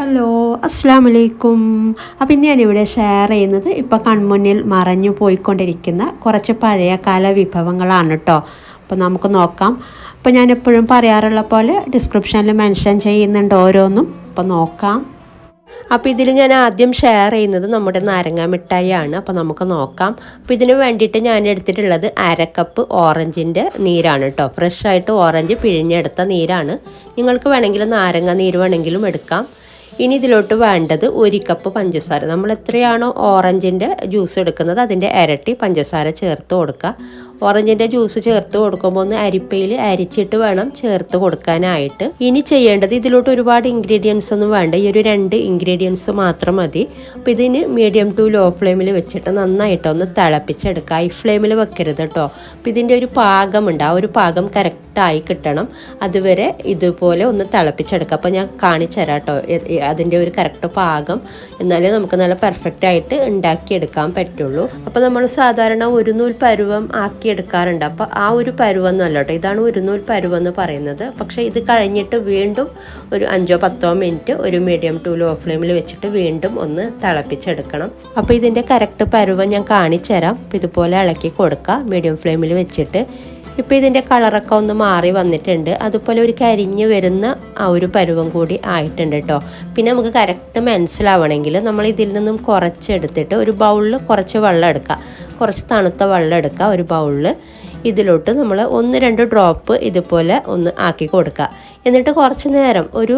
Hello അസ്സാം വലൈക്കും അപ്പം ഇന്ന് ഞാനിവിടെ ഷെയർ ചെയ്യുന്നത് ഇപ്പോൾ കൺമുന്നിൽ മറഞ്ഞു പോയിക്കൊണ്ടിരിക്കുന്ന കുറച്ച് പഴയകാല വിഭവങ്ങളാണ് കേട്ടോ അപ്പോൾ നമുക്ക് നോക്കാം. അപ്പോൾ ഞാൻ എപ്പോഴും പറയാറുള്ള പോലെ ഡിസ്ക്രിപ്ഷനിൽ മെൻഷൻ ചെയ്യുന്നുണ്ട് ഓരോന്നും. അപ്പോൾ നോക്കാം. അപ്പോൾ ഇതിൽ ഞാൻ ആദ്യം ഷെയർ ചെയ്യുന്നത് നമ്മുടെ നാരങ്ങ മിഠായിയാണ്. അപ്പോൾ നമുക്ക് നോക്കാം. അപ്പോൾ ഇതിന് വേണ്ടിയിട്ട് ഞാൻ എടുത്തിട്ടുള്ളത് അരക്കപ്പ് ഓറഞ്ചിന്റെ നീരാണ് കേട്ടോ ഫ്രഷ് ആയിട്ട് ഓറഞ്ച് പിഴിഞ്ഞെടുത്ത നീരാണ്. നിങ്ങൾക്ക് വേണമെങ്കിൽ നാരങ്ങ നീര് വേണമെങ്കിലും എടുക്കാം. ഇനി ഇതിലോട്ട് വേണ്ടത് ഒരു കപ്പ് പഞ്ചസാര. നമ്മൾ എത്രയാണോ ഓറഞ്ചിന്റെ ജ്യൂസ് എടുക്കുന്നത് അതിന്റെ ഇരട്ടി പഞ്ചസാര ചേർത്ത് കൊടുക്കുക. ഓറഞ്ചിന്റെ ജ്യൂസ് ചേർത്ത് കൊടുക്കുമ്പോൾ ഒന്ന് അരിപ്പയിൽ അരിച്ചിട്ട് വേണം ചേർത്ത് കൊടുക്കാനായിട്ട്. ഇനി ചെയ്യേണ്ടത് ഇതിലോട്ട് ഒരുപാട് ഇൻഗ്രീഡിയൻസ് ഒന്നും വേണ്ട. ഈ ഒരു രണ്ട് ഇൻഗ്രീഡിയൻസ് മാത്രം മതി. അപ്പോൾ ഇതിന് മീഡിയം ടു ലോ ഫ്ലെയിമിൽ വെച്ചിട്ട് നന്നായിട്ട് ഒന്ന് തിളപ്പിച്ചെടുക്കുക. ഹൈ ഫ്ലെയിമിൽ വെക്കരുത് കേട്ടോ അപ്പോൾ ഇതിന്റെ ഒരു പാകമുണ്ട് ആ ഒരു പാകം കറക്റ്റായി കിട്ടണം. അതുവരെ ഇതുപോലെ ഒന്ന് തിളപ്പിച്ചെടുക്കുക. അപ്പോൾ ഞാൻ കാണിച്ചു തരാം കേട്ടോ അതിന്റെ ഒരു കറക്റ്റ് പാകം എന്നാലേ നമുക്ക് നല്ല പെർഫെക്റ്റ് ആയിട്ട് ഉണ്ടാക്കിയെടുക്കാൻ പറ്റുള്ളൂ. അപ്പോൾ നമ്മൾ സാധാരണ ഒരു നൂൽ പരുവം ആക്കിയെടുക്കാറുണ്ട്. അപ്പോൾ ആ ഒരു പരുവം എന്നല്ല കേട്ടോ ഇതാണ് ഒരു നൂൽ പരുവം എന്ന് പറയുന്നത്. പക്ഷേ ഇത് കഴിഞ്ഞിട്ട് വീണ്ടും ഒരു അഞ്ചോ പത്തോ മിനിറ്റ് ഒരു മീഡിയം ടു ലോ ഫ്ലെയിമിൽ വെച്ചിട്ട് വീണ്ടും ഒന്ന് തിളപ്പിച്ചെടുക്കണം. അപ്പോൾ ഇതിന്റെ കറക്റ്റ് പരുവം ഞാൻ കാണിച്ചു തരാം ഇതുപോലെ ഇളക്കി കൊടുക്കുക മീഡിയം ഫ്ലെയിമിൽ വെച്ചിട്ട് ഇപ്പോൾ ഇതിന്റെ കളറൊക്കെ ഒന്ന് മാറി വന്നിട്ടുണ്ട്. അതുപോലെ ഒരു കരിഞ്ഞ് വരുന്ന ആ ഒരു പരുവം കൂടി ആയിട്ടുണ്ട് കേട്ടോ പിന്നെ നമുക്ക് കറക്റ്റ് മനസ്സിലാവണമെങ്കിൽ നമ്മൾ ഇതിൽ നിന്നും കുറച്ചെടുത്തിട്ട് ഒരു ബൗളിൽ കുറച്ച് വെള്ളം എടുക്കുക. കുറച്ച് തണുത്ത വെള്ളം എടുക്കുക ഒരു ബൗളിൽ ഇതിലോട്ട് നമ്മൾ ഒന്ന് രണ്ട് ഡ്രോപ്പ് ഇതുപോലെ ഒന്ന് ആക്കി കൊടുക്കുക. എന്നിട്ട് കുറച്ച് നേരം ഒരു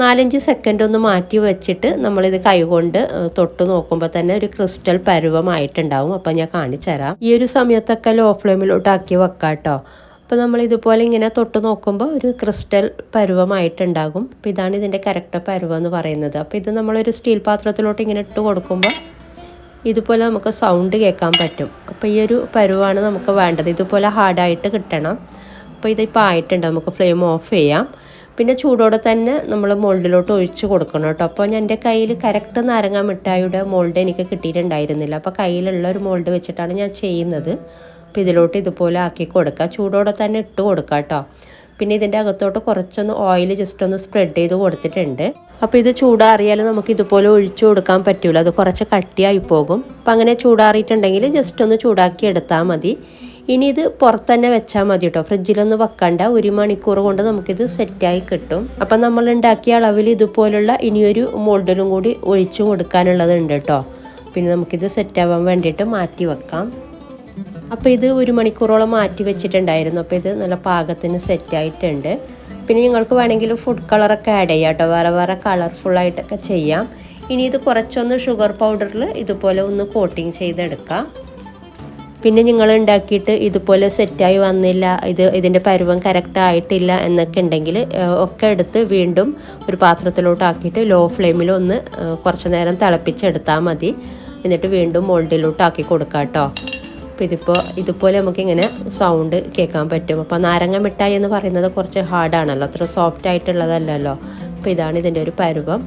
നാലഞ്ച് സെക്കൻഡ് ഒന്ന് മാറ്റി വെച്ചിട്ട് നമ്മളിത് കൈകൊണ്ട് തൊട്ട് നോക്കുമ്പോൾ തന്നെ ഒരു ക്രിസ്റ്റൽ പരുവമായിട്ടുണ്ടാവും. അപ്പോൾ ഞാൻ കാണിച്ചു തരാം. ഈ ഒരു സമയത്തൊക്കെ ലോ ഫ്ലെയിമിലോട്ട് ആക്കി വെക്കാം കേട്ടോ അപ്പോൾ നമ്മൾ ഇതുപോലെ ഇങ്ങനെ തൊട്ട് നോക്കുമ്പോൾ ഒരു ക്രിസ്റ്റൽ പരുവമായിട്ടുണ്ടാകും. അപ്പോൾ ഇതാണ് ഇതിന്റെ കറക്റ്റ് പരുവം എന്ന് പറയുന്നത്. അപ്പോൾ ഇത് നമ്മളൊരു സ്റ്റീൽ പാത്രത്തിലോട്ട് ഇങ്ങനെ ഇട്ട് കൊടുക്കുമ്പോൾ ഇതുപോലെ നമുക്ക് സൗണ്ട് കേൾക്കാൻ പറ്റും. അപ്പോൾ ഈ ഒരു പരുവാണ് നമുക്ക് വേണ്ടത്. ഇതുപോലെ ഹാർഡായിട്ട് കിട്ടണം. അപ്പോൾ ഇതിപ്പോൾ ആയിട്ടുണ്ട്. നമുക്ക് ഫ്ലെയിം ഓഫ് ചെയ്യാം. പിന്നെ ചൂടോടെ തന്നെ നമ്മൾ മോൾഡിലോട്ട് ഒഴിച്ച് കൊടുക്കണം കേട്ടോ. അപ്പോൾ ഞാൻ എന്റെ കയ്യിൽ കറക്റ്റ് നാരങ്ങ മിഠായിയുടെ മോൾഡ് എനിക്ക് കിട്ടിയിട്ടുണ്ടായിരുന്നില്ല. അപ്പോൾ കയ്യിലുള്ള ഒരു മോൾഡ് വെച്ചിട്ടാണ് ഞാൻ ചെയ്യുന്നത്. അപ്പോൾ ഇതിലോട്ട് ഇതുപോലെ ആക്കി കൊടുക്കുക. ചൂടോടെ തന്നെ ഇട്ട് കൊടുക്കുക കേട്ടോ. പിന്നെ ഇതിന്റെ അകത്തോട്ട് കുറച്ചൊന്ന് ഓയിൽ ജസ്റ്റ് ഒന്ന് സ്പ്രെഡ് ചെയ്ത് കൊടുത്തിട്ടുണ്ട്. അപ്പോൾ ഇത് ചൂടാറിയാൽ നമുക്ക് ഇതുപോലെ ഒഴിച്ചു കൊടുക്കാൻ പറ്റില്ല അത് കുറച്ച് കട്ടിയായി പോകും. അപ്പം അങ്ങനെ ചൂടാറിയിട്ടുണ്ടെങ്കിൽ ജസ്റ്റ് ഒന്ന് ചൂടാക്കി എടുത്താൽ മതി. ഇനി ഇത് പുറത്ത് തന്നെ വെച്ചാൽ മതി കേട്ടോ ഫ്രിഡ്ജിലൊന്നും വെക്കണ്ട. ഒരു മണിക്കൂർ കൊണ്ട് നമുക്കിത് സെറ്റായി കിട്ടും. അപ്പം നമ്മൾ ഉണ്ടാക്കിയ അളവിൽ ഇതുപോലുള്ള ഇനിയൊരു മോൾഡിലും കൂടി ഒഴിച്ചു കൊടുക്കാനുള്ളതുണ്ട് കേട്ടോ പിന്നെ നമുക്കിത് സെറ്റാവാൻ വേണ്ടിയിട്ട് മാറ്റി വെക്കാം. അപ്പോൾ ഇത് ഒരു മണിക്കൂറോളം മാറ്റി വെച്ചിട്ടുണ്ടായിരുന്നു. അപ്പോൾ ഇത് നല്ല പാകത്തിന് സെറ്റായിട്ടുണ്ട് പിന്നെ നിങ്ങൾക്ക് വേണമെങ്കിൽ ഫുഡ് കളറൊക്കെ ആഡ് ചെയ്യാം കേട്ടോ വേറെ വേറെ കളർഫുള്ളായിട്ടൊക്കെ ചെയ്യാം. ഇനി ഇത് കുറച്ചൊന്ന് ഷുഗർ പൗഡറിൽ ഇതുപോലെ ഒന്ന് കോട്ടിങ് ചെയ്തെടുക്കാം. പിന്നെ നിങ്ങൾ ഉണ്ടാക്കിയിട്ട് ഇതുപോലെ സെറ്റായി വന്നില്ല. ഇത് ഇതിന്റെ പരുവം കറക്റ്റ് ആയിട്ടില്ല എന്നൊക്കെ ഉണ്ടെങ്കിൽ ഒക്കെ എടുത്ത് വീണ്ടും ഒരു പാത്രത്തിലോട്ട് ആക്കിയിട്ട് ലോ ഫ്ലെയിമിൽ ഒന്ന് കുറച്ച് നേരം തിളപ്പിച്ചെടുത്താൽ മതി. എന്നിട്ട് വീണ്ടും മോൾഡിലോട്ട് ആക്കി കൊടുക്കാം കേട്ടോ അപ്പോൾ ഇതിപ്പോൾ ഇതുപോലെ നമുക്കിങ്ങനെ സൗണ്ട് കേൾക്കാൻ പറ്റും. അപ്പോൾ നാരങ്ങ മിഠായി എന്ന് പറയുന്നത് കുറച്ച് ഹാർഡാണല്ലോ അത്ര സോഫ്റ്റ് ആയിട്ടുള്ളതല്ലല്ലോ. അപ്പോൾ ഇതാണ് ഇതിന്റെ ഒരു പരുവം.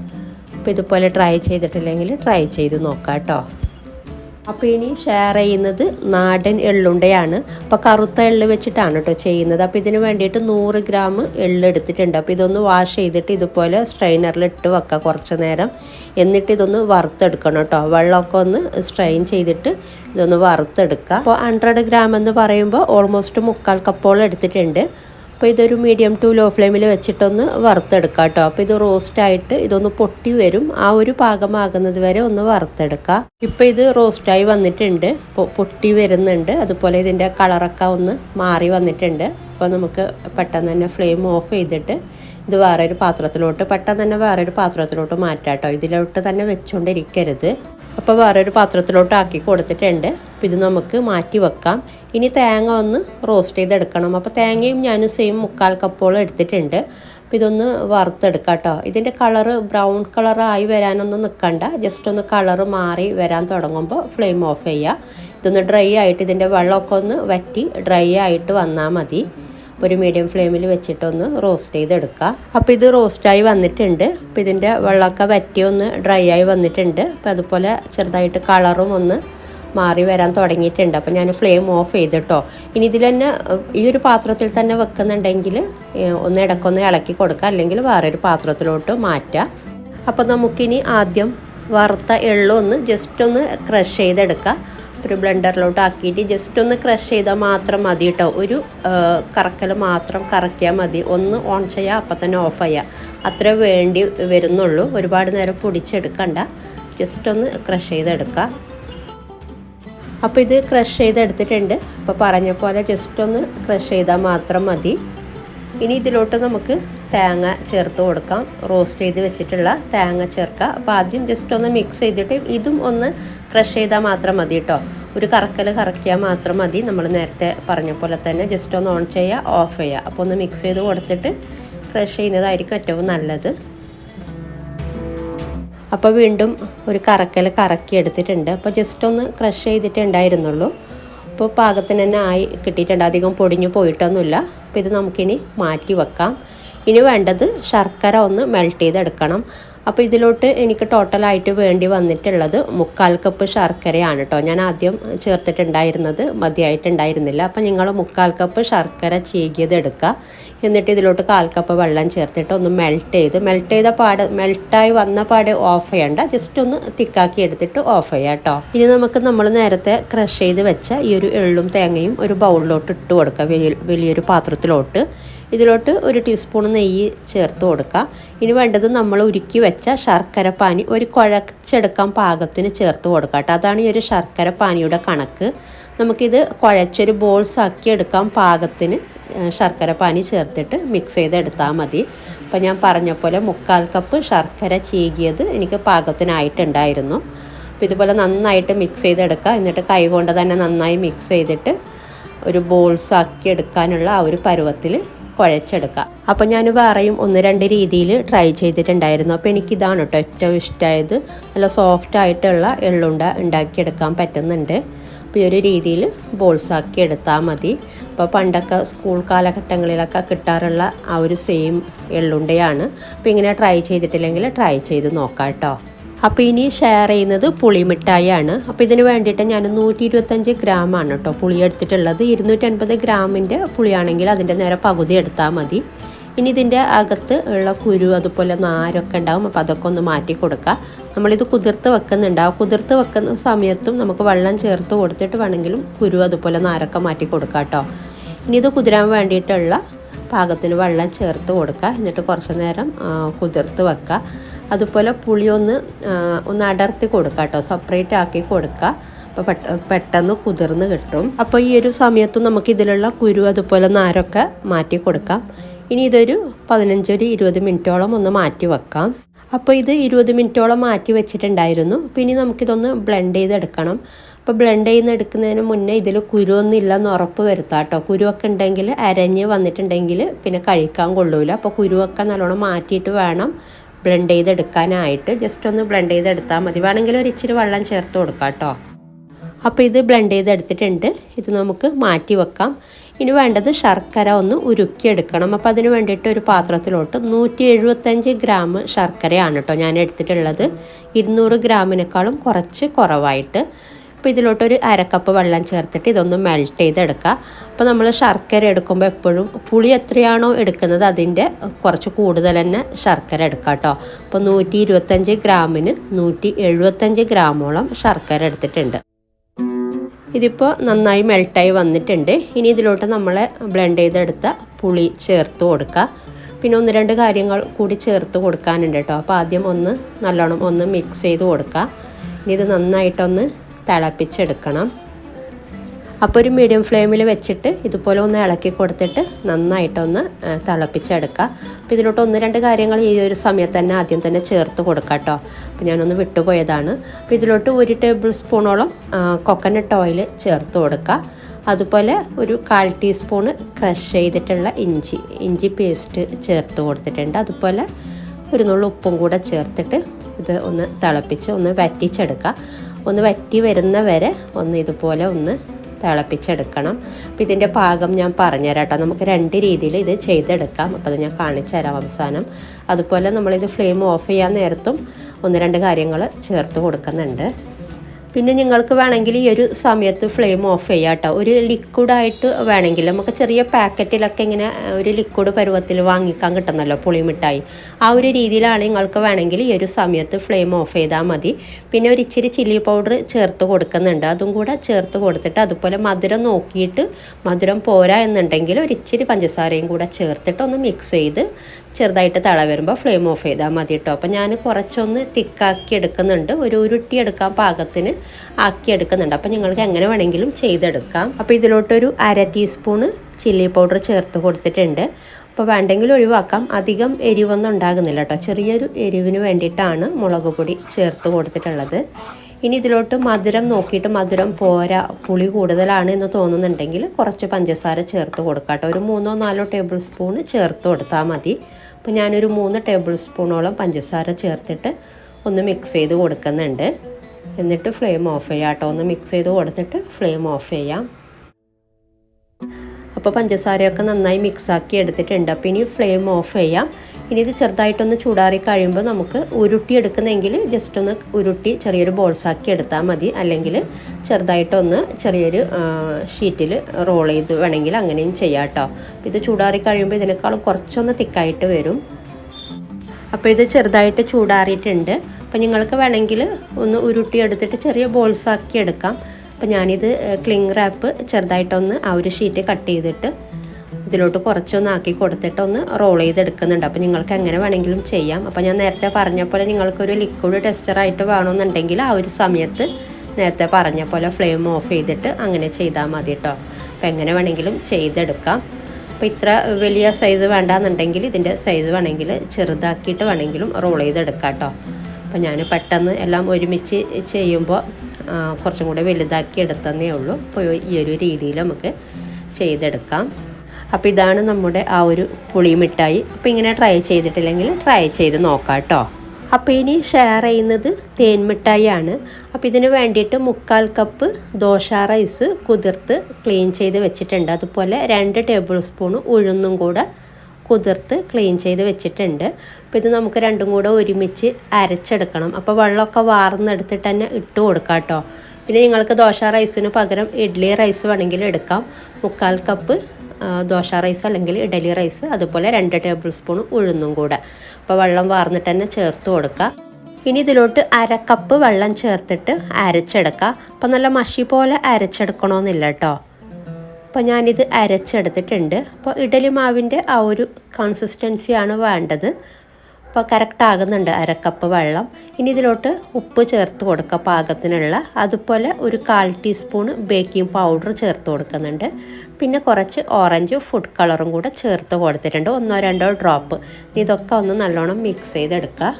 അപ്പോൾ ഇതുപോലെ ട്രൈ ചെയ്തിട്ടില്ലെങ്കിൽ ട്രൈ ചെയ്ത് നോക്കാം കേട്ടോ അപ്പോൾ ഇനി ഷെയർ ചെയ്യുന്നത് നാടൻ എള്ളുണ്ടയാണ്. അപ്പോൾ കറുത്ത എള്ള് വെച്ചിട്ടാണ് കേട്ടോ ചെയ്യുന്നത്. അപ്പോൾ ഇതിന് വേണ്ടിയിട്ട് നൂറ് ഗ്രാം എള്ള് എടുത്തിട്ടുണ്ട്. അപ്പോൾ ഇതൊന്ന് വാഷ് ചെയ്തിട്ട് ഇതുപോലെ സ്ട്രെയിനറിൽ ഇട്ട് വെക്കുക കുറച്ച് നേരം. എന്നിട്ട് ഇതൊന്ന് വറുത്തെടുക്കണം കേട്ടോ. വെള്ളമൊക്കെ ഒന്ന് സ്ട്രെയിൻ ചെയ്തിട്ട് ഇതൊന്ന് വറുത്തെടുക്കുക അപ്പോൾ ഹൺഡ്രഡ് ഗ്രാം എന്ന് പറയുമ്പോൾ ഓൾമോസ്റ്റ് മുക്കാൽ കപ്പോളം എടുത്തിട്ടുണ്ട്. അപ്പോൾ ഇതൊരു മീഡിയം ടു ലോ ഫ്ലെയിമിൽ വെച്ചിട്ടൊന്ന് വറുത്തെടുക്കുക കേട്ടോ അപ്പോൾ ഇത് റോസ്റ്റായിട്ട് ഇതൊന്ന് പൊട്ടി വരും. ആ ഒരു പാകമാകുന്നത് വരെ ഒന്ന് വറുത്തെടുക്കുക ഇപ്പോൾ ഇത് റോസ്റ്റായി വന്നിട്ടുണ്ട്. പൊട്ടി വരുന്നുണ്ട്. അതുപോലെ ഇതിന്റെ കളറൊക്കെ ഒന്ന് മാറി വന്നിട്ടുണ്ട്. അപ്പോൾ നമുക്ക് പെട്ടെന്ന് തന്നെ ഫ്ലെയിം ഓഫ് ചെയ്തിട്ട് ഇത് വേറൊരു പാത്രത്തിലോട്ട് പെട്ടെന്ന് തന്നെ വേറൊരു പാത്രത്തിലോട്ട് മാറ്റാം കേട്ടോ ഇതിലോട്ട് തന്നെ വെച്ചുകൊണ്ടിരിക്കരുത് അപ്പോൾ വേറൊരു പാത്രത്തിലോട്ട് ആക്കി കൊടുത്തിട്ടുണ്ട്. അപ്പോൾ ഇത് നമുക്ക് മാറ്റി വെക്കാം. ഇനി തേങ്ങ ഒന്ന് റോസ്റ്റ് ചെയ്തെടുക്കണം. അപ്പോൾ തേങ്ങയും ഞാൻ സെയിം മുക്കാൽ കപ്പോളം എടുത്തിട്ടുണ്ട്. അപ്പോൾ ഇതൊന്ന് വറുത്തെടുക്കാം കേട്ടോ. ഇതിന്റെ കളറ് ബ്രൗൺ കളറായി വരാനൊന്നും നിൽക്കണ്ട ജസ്റ്റ് ഒന്ന് കളറ് മാറി വരാൻ തുടങ്ങുമ്പോൾ ഫ്ലെയിം ഓഫ് ചെയ്യുക ഇതൊന്ന് ഡ്രൈ ആയിട്ട് ഇതിന്റെ വെള്ളമൊക്കെ ഒന്ന് വറ്റി ഡ്രൈ ആയിട്ട് വന്നാൽ മതി. ഒരു മീഡിയം ഫ്ലെയിമിൽ വെച്ചിട്ടൊന്ന് റോസ്റ്റ് ചെയ്തെടുക്കുക അപ്പോൾ ഇത് റോസ്റ്റായി വന്നിട്ടുണ്ട്. അപ്പോൾ ഇതിന്റെ വെള്ളമൊക്കെ വറ്റി ഒന്ന് ഡ്രൈ ആയി വന്നിട്ടുണ്ട്. അപ്പോൾ അതുപോലെ ചെറുതായിട്ട് കളറും ഒന്ന് മാറി വരാൻ തുടങ്ങിയിട്ടുണ്ട്. അപ്പോൾ ഞാൻ ഫ്ലെയിം ഓഫ് ചെയ്തിട്ടോ. ഇനി ഇതിൽ തന്നെ ഈ ഒരു പാത്രത്തിൽ തന്നെ വെക്കുന്നുണ്ടെങ്കിൽ ഒന്ന് ഇടക്കൊന്ന് ഇളക്കി കൊടുക്കുക അല്ലെങ്കിൽ വേറൊരു പാത്രത്തിലോട്ട് മാറ്റുക അപ്പോൾ നമുക്കിനി ആദ്യം വറുത്ത എള്ളൊന്ന് ജസ്റ്റ് ഒന്ന് ക്രഷ് ചെയ്തെടുക്കുക ഒരു ബ്ലെൻഡറിലോട്ട് ആക്കിയിട്ട് ജസ്റ്റ് ഒന്ന് ക്രഷ് ചെയ്താൽ മാത്രം മതി കേട്ടോ ഒരു കറക്കൽ മാത്രം കറക്കിയാൽ മതി. ഒന്ന് ഓൺ ചെയ്യുക അപ്പം തന്നെ ഓഫ് ചെയ്യുക അത്ര വേണ്ടി വരുന്നുള്ളൂ. ഒരുപാട് നേരം പൊടിച്ചെടുക്കണ്ട. ജസ്റ്റ് ഒന്ന് ക്രഷ് ചെയ്തെടുക്കുക അപ്പോൾ ഇത് ക്രഷ് ചെയ്തെടുത്തിട്ടുണ്ട്. അപ്പോൾ പറഞ്ഞ പോലെ ജസ്റ്റ് ഒന്ന് ക്രഷ് ചെയ്താൽ മാത്രം മതി. ഇനി ഇതിലോട്ട് നമുക്ക് തേങ്ങ ചേർത്ത് കൊടുക്കാം. റോസ്റ്റ് ചെയ്ത് വെച്ചിട്ടുള്ള തേങ്ങ ചേർക്കുക അപ്പോൾ ആദ്യം ജസ്റ്റ് ഒന്ന് മിക്സ് ചെയ്തിട്ട് ഇതും ഒന്ന് ക്രഷ് ചെയ്താൽ മാത്രം മതി കേട്ടോ ഒരു കറക്കൽ കറക്കിയാൽ മാത്രം മതി നമ്മൾ നേരത്തെ പറഞ്ഞ പോലെ തന്നെ. ജസ്റ്റ് ഒന്ന് ഓൺ ചെയ്യുക ഓഫ് ചെയ്യുക അപ്പോൾ ഒന്ന് മിക്സ് ചെയ്ത് കൊടുത്തിട്ട് ക്രഷ് ചെയ്യുന്നതായിരിക്കും ഏറ്റവും നല്ലത്. അപ്പോൾ വീണ്ടും ഒരു കറക്കൽ കറക്കി എടുത്തിട്ടുണ്ട്. അപ്പോൾ ജസ്റ്റ് ഒന്ന് ക്രഷ് ചെയ്തിട്ടേ അപ്പോൾ പാകത്തിന് തന്നെ ആയി കിട്ടിയിട്ടുണ്ട്. അധികം പൊടിഞ്ഞു പോയിട്ടൊന്നുമില്ല. അപ്പോൾ ഇത് നമുക്കിനി മാറ്റി വെക്കാം. ഇനി വേണ്ടത് ശർക്കര ഒന്ന് മെൽറ്റ് ചെയ്തെടുക്കണം. അപ്പോൾ ഇതിലോട്ട് എനിക്ക് ടോട്ടലായിട്ട് വേണ്ടി വന്നിട്ടുള്ളത് മുക്കാൽ കപ്പ് ശർക്കരയാണ് കേട്ടോ. ഞാൻ ആദ്യം ചേർത്തിട്ടുണ്ടായിരുന്നത് മതിയായിട്ടുണ്ടായിരുന്നില്ല. അപ്പോൾ നിങ്ങൾ മുക്കാൽ കപ്പ് ശർക്കര ചീകിയത് എടുക്കുക എന്നിട്ട് ഇതിലോട്ട് കാൽ കപ്പ് വെള്ളം ചേർത്തിട്ട് ഒന്ന് മെൽറ്റ് ചെയ്ത് മെൽറ്റ് ചെയ്ത പാട് മെൽറ്റായി വന്ന പാട് ഓഫ് ചെയ്യണ്ട. ജസ്റ്റ് ഒന്ന് തിക്കാക്കി എടുത്തിട്ട് ഓഫ് ചെയ്യാം കേട്ടോ ഇനി നമുക്ക് നമ്മൾ നേരത്തെ ക്രഷ് ചെയ്ത് വെച്ച ഈ ഒരു എള്ളും തേങ്ങയും ഒരു ബൗളിലോട്ട് ഇട്ട് കൊടുക്കുക വലിയ വലിയൊരു പാത്രത്തിലോട്ട്. ഇതിലോട്ട് ഒരു ടീസ്പൂൺ നെയ്യ് ചേർത്ത് കൊടുക്കുക ഇനി വേണ്ടത് നമ്മൾ ഉരുക്കി വെച്ച ശർക്കര പാനി ഒരു കുഴച്ചെടുക്കാൻ പാകത്തിന് ചേർത്ത് കൊടുക്കാം കേട്ടോ അതാണ് ഈ ഒരു ശർക്കര പാനിയുടെ കണക്ക്. നമുക്കിത് കുഴച്ചൊരു ബോൾസ് ആക്കി എടുക്കാൻ പാകത്തിന്. ശർക്കര പാനി ചേർത്തിട്ട് മിക്സ് ചെയ്തെടുത്താൽ മതി. അപ്പോൾ ഞാൻ പറഞ്ഞ പോലെ മുക്കാൽ കപ്പ് ശർക്കര ചീകിയത് എനിക്ക് പാകത്തിനായിട്ടുണ്ടായിരുന്നു. അപ്പോൾ ഇതുപോലെ നന്നായിട്ട് മിക്സ് ചെയ്തെടുക്കുക എന്നിട്ട് കൈ കൊണ്ട് തന്നെ നന്നായി മിക്സ് ചെയ്തിട്ട് ഒരു ബോൾസ് ആക്കി എടുക്കാനുള്ള ആ ഒരു പരുവത്തിൽ കുഴച്ചെടുക്കുക അപ്പോൾ ഞാൻ വേറെയും ഒന്ന് രണ്ട് രീതിയിൽ ട്രൈ ചെയ്തിട്ടുണ്ടായിരുന്നു. അപ്പോൾ എനിക്കിതാണ് കേട്ടോ ഏറ്റവും ഇഷ്ടമായത്. നല്ല സോഫ്റ്റ് ആയിട്ടുള്ള എള്ളുണ്ട ഉണ്ടാക്കിയെടുക്കാൻ പറ്റുന്നുണ്ട്. ഈ ഒരു രീതിയിൽ ബോൾസ് ആക്കി എടുത്താൽ മതി. അപ്പോൾ പണ്ടൊക്കെ സ്കൂൾ കാലഘട്ടങ്ങളിലൊക്കെ കിട്ടാറുള്ള ആ ഒരു സെയിം എള്ളുണ്ടയാണ്. അപ്പോൾ ഇങ്ങനെ ട്രൈ ചെയ്തിട്ടില്ലെങ്കിൽ ട്രൈ ചെയ്ത് നോക്കാം കേട്ടോ. അപ്പോൾ ഇനി ഷെയർ ചെയ്യുന്നത് പുളിമിഠായിയാണ്. അപ്പോൾ ഇതിന് വേണ്ടിയിട്ട് ഞാൻ നൂറ്റി ഇരുപത്തഞ്ച് ഗ്രാമാണ് കേട്ടോ പുളി എടുത്തിട്ടുള്ളത്. ഇരുന്നൂറ്റൻപത് ഗ്രാമിന്റെ പുളിയാണെങ്കിൽ അതിന്റെ നേരെ പകുതി എടുത്താൽ മതി. ഇനി ഇതിന്റെ അകത്ത് ഉള്ള കുരു അതുപോലെ നാരൊക്കെ ഉണ്ടാവും. അപ്പോൾ അതൊക്കെ ഒന്ന് മാറ്റി കൊടുക്കുക. നമ്മളിത് കുതിർത്ത് വെക്കുന്നുണ്ട്. ആ കുതിർത്ത് വെക്കുന്ന സമയത്തും നമുക്ക് വെള്ളം ചേർത്ത് കൊടുത്തിട്ട് വേണമെങ്കിലും കുരു അതുപോലെ നാരൊക്കെ മാറ്റി കൊടുക്കുക കേട്ടോ. ഇനി ഇത് കുതിരാൻ വേണ്ടിയിട്ടുള്ള പാകത്തിന് വെള്ളം ചേർത്ത് കൊടുക്കുക. എന്നിട്ട് കുറച്ച് നേരം കുതിർത്ത് വെക്കുക. അതുപോലെ പുളി ഒന്ന് അടർത്തി കൊടുക്കുക കേട്ടോ. സെപ്പറേറ്റ് ആക്കി കൊടുക്കുക. അപ്പോൾ പെട്ട പെട്ടെന്ന് കുതിർന്ന് കിട്ടും. അപ്പോൾ ഈ ഒരു സമയത്തും നമുക്ക് ഇതിലുള്ള കുരു അതുപോലെ നാരൊക്കെ മാറ്റി കൊടുക്കാം. ഇനി ഇതൊരു പതിനഞ്ചൊരു ഇരുപത് മിനിറ്റോളം ഒന്ന് മാറ്റി വെക്കാം. അപ്പോൾ ഇത് ഇരുപത് മിനിറ്റോളം മാറ്റി വെച്ചിട്ടുണ്ടായിരുന്നു. ഇനി നമുക്കിതൊന്ന് ബ്ലെൻഡ് ചെയ്തെടുക്കണം. അപ്പോൾ ബ്ലെൻഡ് ചെയ്യുന്ന എടുക്കുന്നതിന് മുന്നേ ഇതിൽ കുരുവൊന്നും ഇല്ലെന്ന് ഉറപ്പ് വരുത്താം കേട്ടോ. കുരുവൊക്കെ ഉണ്ടെങ്കിൽ അരഞ്ഞ് വന്നിട്ടുണ്ടെങ്കിൽ പിന്നെ കഴിക്കാൻ കൊള്ളൂല. അപ്പോൾ കുരുവൊക്കെ നല്ലോണം മാറ്റിയിട്ട് വേണം ബ്ലെൻഡ് ചെയ്തെടുക്കാനായിട്ട്. ജസ്റ്റ് ഒന്ന് ബ്ലെൻഡ് ചെയ്തെടുത്താൽ മതി. വേണമെങ്കിൽ ഒരു ഇച്ചിരി വെള്ളം ചേർത്ത് കൊടുക്കാം കേട്ടോ. അപ്പോൾ ഇത് ബ്ലെൻഡ് ചെയ്തെടുത്തിട്ടുണ്ട്. ഇത് നമുക്ക് മാറ്റി വെക്കാം. ഇനി വേണ്ടത് ശർക്കര ഒന്ന് ഉരുക്കിയെടുക്കണം. അപ്പോൾ അതിന് വേണ്ടിയിട്ട് ഒരു പാത്രത്തിലോട്ട് നൂറ്റി എഴുപത്തഞ്ച് ഗ്രാം ശർക്കരയാണ് കേട്ടോ ഞാൻ എടുത്തിട്ടുള്ളത്. ഇരുന്നൂറ് ഗ്രാമിനേക്കാളും കുറച്ച് കുറവായിട്ട്. അപ്പോൾ ഇതിലോട്ടൊരു അരക്കപ്പ് വെള്ളം ചേർത്തിട്ട് ഇതൊന്ന് മെൽറ്റ് ചെയ്തെടുക്കുക. അപ്പോൾ നമ്മൾ ശർക്കര എടുക്കുമ്പോൾ എപ്പോഴും പുളി എത്രയാണോ എടുക്കുന്നത് അതിന്റെ കുറച്ച് കൂടുതൽ തന്നെ ശർക്കര എടുക്കുക കേട്ടോ അപ്പോൾ നൂറ്റി ഇരുപത്തഞ്ച് ഗ്രാമിന് നൂറ്റി എഴുപത്തഞ്ച് ഗ്രാമോളം ശർക്കര എടുത്തിട്ടുണ്ട്. ഇതിപ്പോൾ നന്നായി മെൽട്ടായി വന്നിട്ടുണ്ട്. ഇനി ഇതിലോട്ട് നമ്മൾ ബ്ലെൻഡ് ചെയ്തെടുത്ത പുളി ചേർത്ത് കൊടുക്കുക പിന്നെ ഒന്ന് രണ്ട് കാര്യങ്ങൾ കൂടി ചേർത്ത് കൊടുക്കാനുണ്ട് കേട്ടോ അപ്പോൾ ആദ്യം ഒന്ന് നല്ലോണം ഒന്ന് മിക്സ് ചെയ്ത് കൊടുക്കുക ഇനി ഇത് നന്നായിട്ടൊന്ന് തിളപ്പിച്ചെടുക്കണം. അപ്പോൾ ഒരു മീഡിയം ഫ്ലെയിമിൽ വെച്ചിട്ട് ഇതുപോലെ ഒന്ന് ഇളക്കി കൊടുത്തിട്ട് നന്നായിട്ടൊന്ന് തിളപ്പിച്ചെടുക്കുക. അപ്പോൾ ഇതിലോട്ട് ഒന്ന് രണ്ട് കാര്യങ്ങൾ ഈ ഒരു സമയത്ത് തന്നെ ആദ്യം തന്നെ ചേർത്ത് കൊടുക്കുക കേട്ടോ. അപ്പോൾ ഞാനൊന്ന് വിട്ടുപോയതാണ്. അപ്പോൾ ഇതിലോട്ട് ഒരു ടേബിൾ സ്പൂണോളം കൊക്കനട്ട് ഓയിൽ ചേർത്ത് കൊടുക്കുക. അതുപോലെ ഒരു കാൽ ടീസ്പൂണ് ക്രഷ് ചെയ്തിട്ടുള്ള ഇഞ്ചി ഇഞ്ചി പേസ്റ്റ് ചേർത്ത് കൊടുത്തിട്ടുണ്ട്. അതുപോലെ ഒരു നുള്ളു ഉപ്പും കൂടെ ചേർത്തിട്ട് ഇത് ഒന്ന് തിളപ്പിച്ച് ഒന്ന് വറ്റിച്ചെടുക്കുക. ഒന്ന് വറ്റി വരുന്ന വരെ ഒന്ന് ഇതുപോലെ ഒന്ന് തിളപ്പിച്ചെടുക്കണം. അപ്പം ഇതിന്റെ പാകം ഞാൻ പറഞ്ഞുതരാം കേട്ടോ നമുക്ക് രണ്ട് രീതിയിൽ ഇത് ചെയ്തെടുക്കാം. അപ്പോൾ അത് ഞാൻ കാണിച്ചു തരാം അവസാനം. അതുപോലെ നമ്മളിത് ഫ്ലെയിം ഓഫ് ചെയ്യാൻ നേരത്തും ഒന്ന് രണ്ട് കാര്യങ്ങൾ ചേർത്ത് കൊടുക്കുന്നുണ്ട്. പിന്നെ നിങ്ങൾക്ക് വേണമെങ്കിൽ ഈ ഒരു സമയത്ത് ഫ്ലെയിം ഓഫ് ചെയ്യാം കേട്ടോ. ഒരു ലിക്വിഡായിട്ട് വേണമെങ്കിൽ നമുക്ക് ചെറിയ പാക്കറ്റിലൊക്കെ ഇങ്ങനെ ഒരു ലിക്വിഡ് പരുവത്തിൽ വാങ്ങിക്കാൻ കിട്ടുന്നല്ലോ പുളിമിഠായി. ആ ഒരു രീതിയിലാണ് നിങ്ങൾക്ക് വേണമെങ്കിൽ ഈ ഒരു സമയത്ത് ഫ്ലെയിം ഓഫ് ചെയ്താൽ മതി. പിന്നെ ഒരു ഇച്ചിരി ചില്ലി പൗഡർ ചേർത്ത് കൊടുക്കുന്നുണ്ട്. അതും കൂടെ ചേർത്ത് കൊടുത്തിട്ട് അതുപോലെ മധുരം നോക്കിയിട്ട് മധുരം പോരാ എന്നുണ്ടെങ്കിൽ ഒരു ഇച്ചിരി പഞ്ചസാരയും കൂടെ ചേർത്തിട്ട് ഒന്ന് മിക്സ് ചെയ്ത് ചെറുതായിട്ട് തള വരുമ്പോൾ ഫ്ലെയിം ഓഫ് ചെയ്താൽ മതി കേട്ടോ അപ്പോൾ ഞാൻ കുറച്ചൊന്ന് തിക്കാക്കി എടുക്കുന്നുണ്ട്. ഒരു ഉരുട്ടി എടുക്കാൻ പാകത്തിന് ആക്കി എടുക്കുന്നുണ്ട്. അപ്പോൾ നിങ്ങൾക്ക് എങ്ങനെ വേണമെങ്കിലും ചെയ്തെടുക്കാം. അപ്പോൾ ഇതിലോട്ടൊരു അര ടീസ്പൂണ് ചില്ലി പൗഡർ ചേർത്ത് കൊടുത്തിട്ടുണ്ട്. അപ്പോൾ വേണ്ടെങ്കിൽ ഒഴിവാക്കാം. അധികം എരിവൊന്നും ഉണ്ടാകുന്നില്ല കേട്ടോ ചെറിയൊരു എരിവിന് വേണ്ടിയിട്ടാണ് മുളക് പൊടി ചേർത്ത് കൊടുത്തിട്ടുള്ളത്. ഇനി ഇതിലോട്ട് മധുരം നോക്കിയിട്ട് മധുരം പോരാ പുളി കൂടുതലാണ് എന്ന് തോന്നുന്നുണ്ടെങ്കിൽ കുറച്ച് പഞ്ചസാര ചേർത്ത് കൊടുക്കാം കേട്ടോ ഒരു മൂന്നോ നാലോ ടേബിൾ സ്പൂൺ ചേർത്ത് കൊടുത്താൽ മതി. അപ്പോൾ ഞാനൊരു മൂന്ന് ടേബിൾ സ്പൂണോളം പഞ്ചസാര ചേർത്തിട്ട് ഒന്ന് മിക്സ് ചെയ്ത് കൊടുക്കുന്നുണ്ട്. എന്നിട്ട് ഫ്ലെയിം ഓഫ് ചെയ്യാം കേട്ടോ ഒന്ന് മിക്സ് ചെയ്ത് കൊടുത്തിട്ട് ഫ്ലെയിം ഓഫ് ചെയ്യാം. അപ്പോൾ പഞ്ചസാരയൊക്കെ നന്നായി മിക്സാക്കി എടുത്തിട്ടുണ്ട്. അപ്പോൾ ഇനി ഫ്ലെയിം ഓഫ് ചെയ്യാം. ഇനി ഇത് ചെറുതായിട്ടൊന്ന് ചൂടാറി കഴിയുമ്പോൾ നമുക്ക് ഉരുട്ടി എടുക്കുന്നെങ്കിൽ ജസ്റ്റ് ഒന്ന് ഉരുട്ടി ചെറിയൊരു ബോൾസാക്കി എടുത്താൽ മതി. അല്ലെങ്കിൽ ചെറുതായിട്ടൊന്ന് ചെറിയൊരു ഷീറ്റിൽ റോൾ ചെയ്ത് വേണമെങ്കിൽ അങ്ങനെയും ചെയ്യാം കേട്ടോ ഇത് ചൂടാറി കഴിയുമ്പോൾ ഇതിനേക്കാൾ കുറച്ചൊന്ന് തിക്കായിട്ട് വരും. അപ്പോൾ ഇത് ചെറുതായിട്ട് ചൂടാറിയിട്ടുണ്ട്. അപ്പോൾ നിങ്ങൾക്ക് വേണമെങ്കിൽ ഒന്ന് ഉരുട്ടി എടുത്തിട്ട് ചെറിയ ബോൾസാക്കി എടുക്കാം. അപ്പോൾ ഞാനിത് ക്ലിങ് റാപ്പ് ചെറുതായിട്ടൊന്ന് ആ ഒരു ഷീറ്റ് കട്ട് ചെയ്തിട്ട് ഇതിലോട്ട് കുറച്ചൊന്ന് ആക്കി കൊടുത്തിട്ട് ഒന്ന് റോൾ ചെയ്തെടുക്കുന്നുണ്ട്. അപ്പോൾ നിങ്ങൾക്ക് എങ്ങനെ വേണമെങ്കിലും ചെയ്യാം. അപ്പോൾ ഞാൻ നേരത്തെ പറഞ്ഞ പോലെ നിങ്ങൾക്കൊരു ലിക്വിഡ് ടെസ്റ്ററായിട്ട് വേണമെന്നുണ്ടെങ്കിൽ ആ ഒരു സമയത്ത് നേരത്തെ പറഞ്ഞ പോലെ ഫ്ലെയിം ഓഫ് ചെയ്തിട്ട് അങ്ങനെ ചെയ്താൽ മതി കേട്ടോ അപ്പോൾ എങ്ങനെ വേണമെങ്കിലും ചെയ്തെടുക്കാം. അപ്പോൾ ഇത്ര വലിയ സൈസ് വേണ്ടാന്നുണ്ടെങ്കിൽ ഇതിന്റെ സൈസ് വേണമെങ്കിൽ ചെറുതാക്കിയിട്ട് വേണമെങ്കിലും റോൾ ചെയ്തെടുക്കാം കേട്ടോ അപ്പോൾ ഞാൻ പെട്ടെന്ന് എല്ലാം ഒരുമിച്ച് ചെയ്യുമ്പോൾ കുറച്ചും കൂടെ വലുതാക്കി എടുത്തന്നേ ഉള്ളൂ. അപ്പോൾ ഈ ഒരു രീതിയിൽ നമുക്ക് ചെയ്തെടുക്കാം. അപ്പോൾ ഇതാണ് നമ്മുടെ ആ ഒരു പുളി മിഠായി. അപ്പോൾ ഇങ്ങനെ ട്രൈ ചെയ്തിട്ടില്ലെങ്കിൽ ട്രൈ ചെയ്ത് നോക്കാം കേട്ടോ അപ്പോൾ ഇനി ഷെയർ ചെയ്യുന്നത് തേൻ മിഠായിയാണ്. അപ്പോൾ ഇതിന് വേണ്ടിയിട്ട് മുക്കാൽ കപ്പ് ദോശ റൈസ് കുതിർത്ത് ക്ലീൻ ചെയ്ത് വെച്ചിട്ടുണ്ട്. അതുപോലെ രണ്ട് ടേബിൾ സ്പൂൺ ഉഴുന്നും കൂടെ കുതിർത്ത് ക്ലീൻ ചെയ്ത് വെച്ചിട്ടുണ്ട്. അപ്പോൾ ഇത് നമുക്ക് രണ്ടും കൂടെ ഒരുമിച്ച് അരച്ചെടുക്കണം. അപ്പോൾ വെള്ളമൊക്കെ വാർന്നെടുത്തിട്ട് തന്നെ ഇട്ട് കൊടുക്കാം കേട്ടോ പിന്നെ നിങ്ങൾക്ക് ദോശ റൈസിന് പകരം ഇഡ്ഡലി റൈസ് വേണമെങ്കിൽ എടുക്കാം. മുക്കാൽ കപ്പ് ദോശ റൈസ് അല്ലെങ്കിൽ ഇഡലി റൈസ് അതുപോലെ രണ്ട് ടേബിൾ സ്പൂൺ ഉഴുന്നും കൂടെ. അപ്പോൾ വെള്ളം വാർന്നിട്ട് തന്നെ ചേർത്ത് കൊടുക്കുക ഇനി ഇതിലോട്ട് അര കപ്പ് വെള്ളം ചേർത്തിട്ട് അരച്ചെടുക്കുക അപ്പോൾ നല്ല മഷി പോലെ അരച്ചെടുക്കണമെന്നില്ല കേട്ടോ അപ്പോൾ ഞാനിത് അരച്ചെടുത്തിട്ടുണ്ട്. അപ്പോൾ ഇഡലി മാവിന്റെ ആ ഒരു കൺസിസ്റ്റൻസിയാണ് വേണ്ടത്. അപ്പോൾ കറക്റ്റ് ആകുന്നുണ്ട് അരക്കപ്പ് വെള്ളം. ഇനി ഇതിലോട്ട് ഉപ്പ് ചേർത്ത് കൊടുക്കുക പാകത്തിനുള്ള. അതുപോലെ ഒരു കാൽ ടീസ്പൂൺ ബേക്കിംഗ് പൗഡർ ചേർത്ത് കൊടുക്കുന്നുണ്ട്. പിന്നെ കുറച്ച് ഓറഞ്ച് ഫുഡ് കളറും കൂടെ ചേർത്ത് കൊടുത്തിട്ടുണ്ട്. ഒന്നോ രണ്ടോ ഡ്രോപ്പ് ഇതൊക്കെ ഒന്ന് നല്ലോണം മിക്സ് ചെയ്തെടുക്കുക.